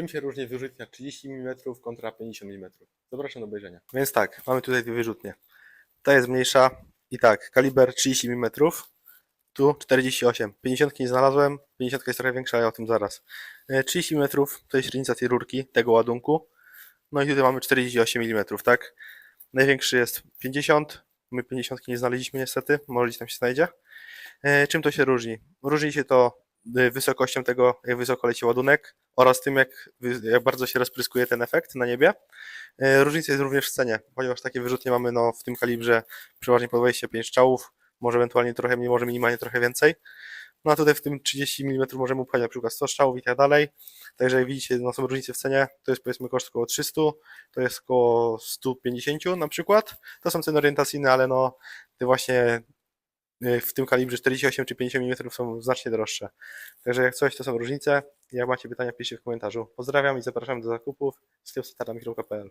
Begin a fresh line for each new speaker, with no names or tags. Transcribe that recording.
Czym się różni wyrzutnia 30 mm kontra 50 mm? Zapraszam do obejrzenia. Więc tak, mamy tutaj dwie wyrzutnie. Ta jest mniejsza i tak, kaliber 30 mm, tu 48. 50 nie znalazłem, 50 jest trochę większa, ale o tym zaraz. E, 30 mm to jest średnica tej rurki, tego ładunku. No i tutaj mamy 48 mm, tak? Największy jest 50, my 50 nie znaleźliśmy niestety, może gdzieś tam się znajdzie. E, Czym to się różni? Różni się to wysokością tego, jak wysoko leci ładunek oraz tym, jak, jak bardzo się rozpryskuje ten efekt na niebie. E, Różnica jest również w cenie, ponieważ takie wyrzutnie mamy no, w tym kalibrze przeważnie po 25 strzałów, może ewentualnie trochę mniej, może minimalnie trochę więcej. No a tutaj w tym 30 mm możemy upchać na przykład 100 strzałów i tak dalej. Także jak widzicie, no, są różnice w cenie. To jest powiedzmy koszt około 300, to jest około 150 na przykład. To są ceny orientacyjne, ale no te właśnie y, w tym kalibrze 48 czy 50 mm są znacznie droższe. Także jak coś, to są różnice. Jak macie pytania, piszcie w komentarzu. Pozdrawiam i zapraszam do zakupów. Sklepstarami.pl